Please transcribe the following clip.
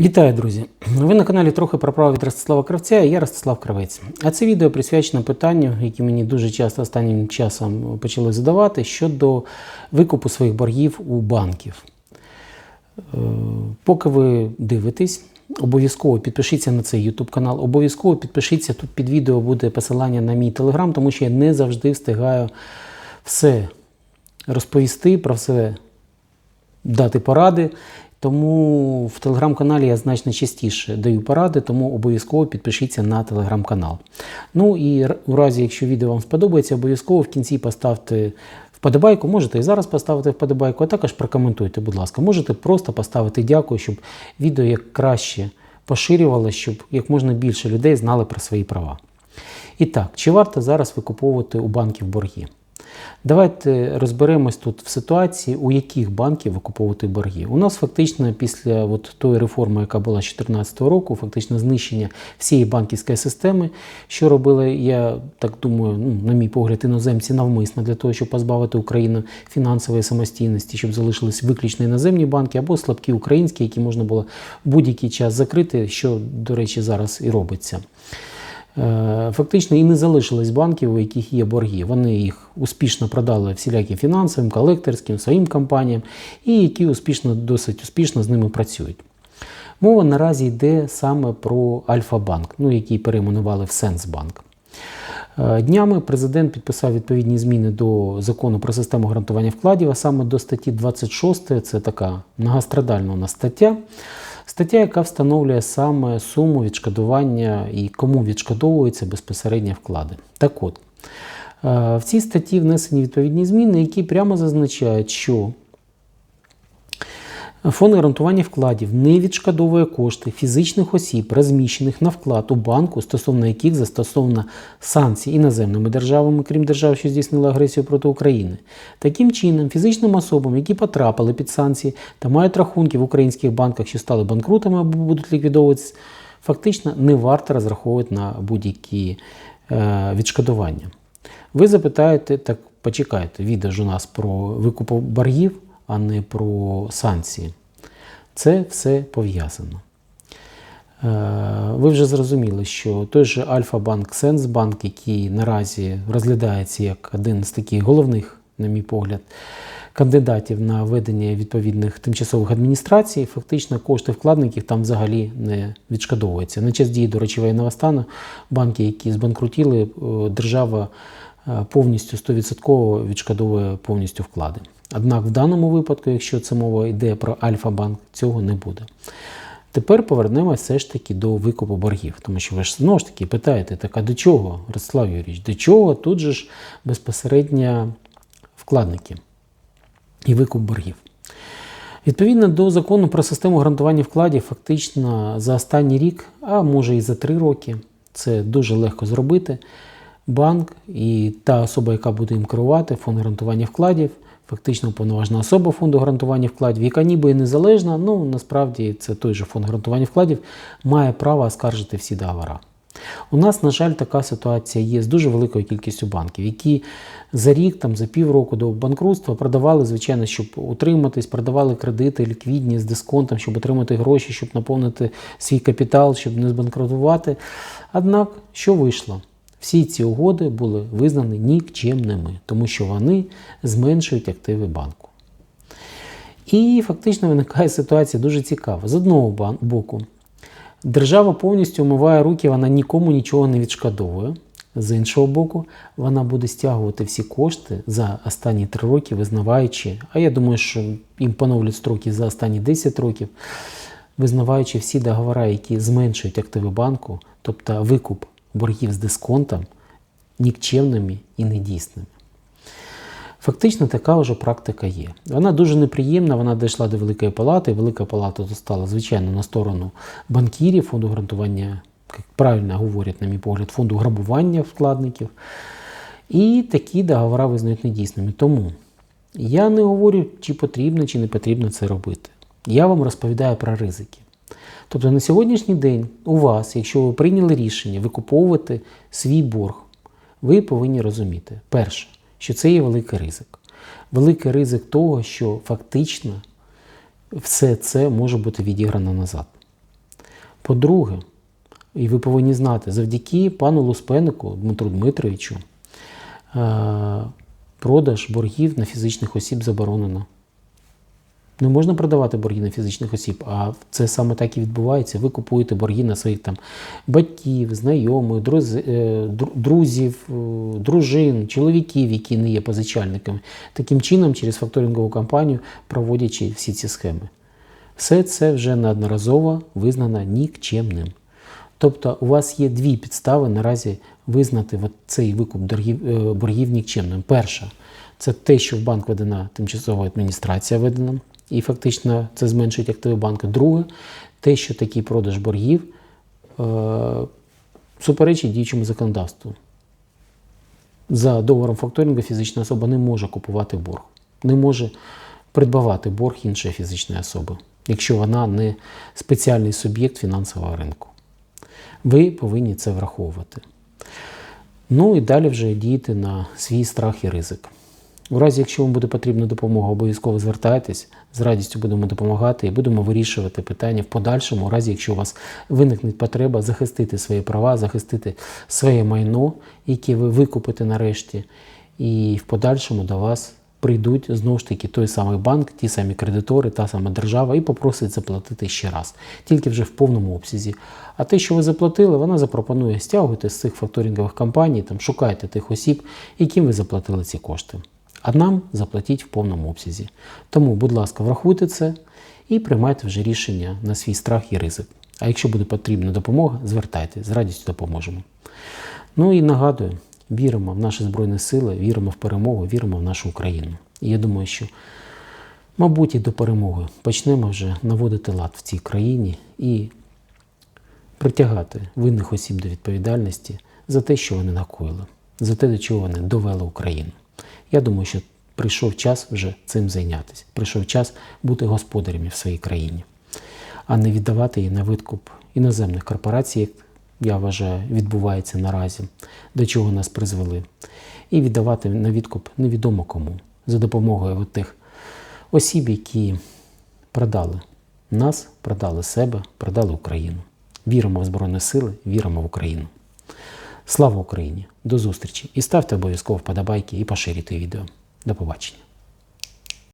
Вітаю, друзі! Ви на каналі трохи про право від Ростислава Кравця і я Ростислав Кравець. А це відео присвячено питанню, які мені дуже часто останнім часом почали задавати щодо викупу своїх боргів у банків. Е, Поки ви дивитесь, обов'язково підпишіться на цей YouTube канал, обов'язково підпишіться. Тут під відео буде посилання на мій телеграм, тому що я не завжди встигаю все розповісти, про все дати поради. Тому в телеграм-каналі я значно частіше даю поради, тому обов'язково підпишіться на телеграм-канал. Ну і у разі, якщо відео вам сподобається, обов'язково в кінці поставте вподобайку. Можете і зараз поставити вподобайку, а також прокоментуйте, будь ласка. Можете просто поставити дякую, щоб відео як краще поширювалося, щоб як можна більше людей знали про свої права. І так, чи варто зараз викуповувати у банків борги? Давайте розберемось тут в ситуації, у яких банків викуповувати борги. У нас фактично після от тої реформи, яка була з 2014 року, фактично знищення всієї банківської системи, що робили, я так думаю, ну, на мій погляд, іноземці навмисно для того, щоб позбавити Україну фінансової самостійності, щоб залишились виключно іноземні банки або слабкі українські, які можна було в будь-який час закрити, що, до речі, зараз і робиться. Е, Фактично і не залишилось банків, у яких є борги. Вони їх успішно продали всіляким фінансовим, колекторським, своїм компаніям, і які успішно, досить успішно з ними працюють. Мова наразі йде саме про Альфа-банк, ну, який перейменували в Сенсбанк. Е, Днями президент підписав відповідні зміни до закону про систему гарантування вкладів, а саме до статті 26, це така многострадальна у нас стаття. Стаття, яка встановлює саме суму відшкодування і кому відшкодовуються безпосередньо вклади. Так от, е, в цій статті внесені відповідні зміни, які прямо зазначають, що Фонд гарантування вкладів не відшкодовує кошти фізичних осіб, розміщених на вклад у банку, стосовно яких застосовано санкції іноземними державами, крім держав, що здійснили агресію проти України. Таким чином, фізичним особам, які потрапили під санкції та мають рахунки в українських банках, що стали банкрутами або будуть ліквідовуватися, фактично не варто розраховувати на будь-які е, відшкодування. Ви запитаєте, так почекайте, відео ж у нас про викуп боргів, а не про санкції. Це все пов'язано. Е, Ви вже зрозуміли, що той же Альфа-банк, Сенсбанк, який наразі розглядається як один з таких головних, на мій погляд, кандидатів на ведення відповідних тимчасових адміністрацій, фактично кошти вкладників там взагалі не відшкодовуються. На час дії до речі воєнного стану банки, які збанкрутіли, е, держава повністю 100% відшкодовує повністю вклади. Однак в даному випадку, якщо це мова йде про Альфа-банк, цього не буде. Тепер повернемося все ж таки до викупу боргів, тому що ви ж знову ж таки питаєте, так а до чого, Ростислав Юрійович, до чого тут же ж безпосередньо вкладники і викуп боргів? Відповідно до закону про систему гарантування вкладів, фактично за останній рік, а може і за три роки, це дуже легко зробити. Банк і та особа, яка буде їм керувати, фонд гарантування вкладів, фактично уповноважена особа фонду гарантування вкладів, яка ніби і незалежна, ну насправді це той же фонд гарантування вкладів, має право оскаржити всі договори. У нас, на жаль, така ситуація є з дуже великою кількістю банків, які за рік, там, за півроку до банкрутства продавали, звичайно, щоб утриматись, продавали кредити ліквідні з дисконтом, щоб отримати гроші, щоб наповнити свій капітал, щоб не збанкрутувати. Однак, що вийшло? Всі ці угоди були визнані нікчемними, тому що вони зменшують активи банку. І фактично виникає ситуація дуже цікава. З одного боку, держава повністю умиває руки, вона нікому нічого не відшкодовує. З іншого боку, вона буде стягувати всі кошти за останні три роки, визнаваючи, а я думаю, що їм поновлять строки за останні 10 років, визнаваючи всі договори, які зменшують активи банку, тобто викуп боргів з дисконтом, нікчемними і недійсними. Фактично така вже практика є. Вона дуже неприємна, вона дійшла до Великої Палати. Велика Палата стала, звичайно, на сторону банкірів, фонду гарантування, як правильно говорять, на мій погляд, фонду грабування вкладників. І такі договори визнають недійсними. Тому я не говорю, чи потрібно, чи не потрібно це робити. Я вам розповідаю про ризики. Тобто на сьогоднішній день у вас, якщо ви прийняли рішення викуповувати свій борг, ви повинні розуміти, перше, що це є великий ризик. Великий ризик того, що фактично все це може бути відіграно назад. По-друге, і ви повинні знати, завдяки пану Луспенику Дмитру Дмитровичу е, продаж боргів на фізичних осіб заборонено. Не можна продавати борги на фізичних осіб, а це саме так і відбувається. Ви купуєте борги на своїх там батьків, знайомих, е, друзів, е, дружин, чоловіків, які не є позичальниками. Таким чином, через факторингову компанію, проводячи всі ці схеми. Все це вже неодноразово визнано нікчемним. Тобто у вас є дві підстави наразі визнати цей викуп боргів, е, нікчемним. Перша це те, що в банк ведена тимчасова адміністрація ведена, і фактично це зменшують активи банку. Друге, те, що такий продаж боргів е, суперечить діючому законодавству. За договором факторингу фізична особа не може купувати борг, не може придбавати борг іншої фізичної особи, якщо вона не спеціальний суб'єкт фінансового ринку. Ви повинні це враховувати. Ну і далі вже діяти на свій страх і ризик. У разі, якщо вам буде потрібна допомога, обов'язково звертайтесь, з радістю будемо допомагати і будемо вирішувати питання в подальшому, у разі, якщо у вас виникне потреба захистити свої права, захистити своє майно, яке ви викупите нарешті, і в подальшому до вас прийдуть знову ж таки той самий банк, ті самі кредитори, та сама держава і попросить заплатити ще раз, тільки вже в повному обсязі. А те, що ви заплатили, вона запропонує стягувати з цих факторингових компаній, там шукайте тих осіб, яким ви заплатили ці кошти. А нам заплатіть в повному обсязі. Тому, будь ласка, врахуйте це і приймайте вже рішення на свій страх і ризик. А якщо буде потрібна допомога, звертайтеся, з радістю допоможемо. Ну і нагадую, віримо в наші Збройні Сили, віримо в перемогу, віримо в нашу Україну. І я думаю, що, мабуть, і до перемоги почнемо вже наводити лад в цій країні і притягати винних осіб до відповідальності за те, що вони накоїли, за те, до чого вони довели Україну. Я думаю, що прийшов час вже цим зайнятися. Прийшов час бути господарями в своїй країні, а не віддавати її на викуп іноземних корпорацій, як я вважаю, відбувається наразі, до чого нас призвели, і віддавати на відкуп невідомо кому за допомогою тих осіб, які продали нас, продали себе, продали Україну. Віримо в Збройні Сили, віримо в Україну. Слава Україні! До зустрічі! І ставте обов'язково вподобайки і поширюйте відео. До побачення!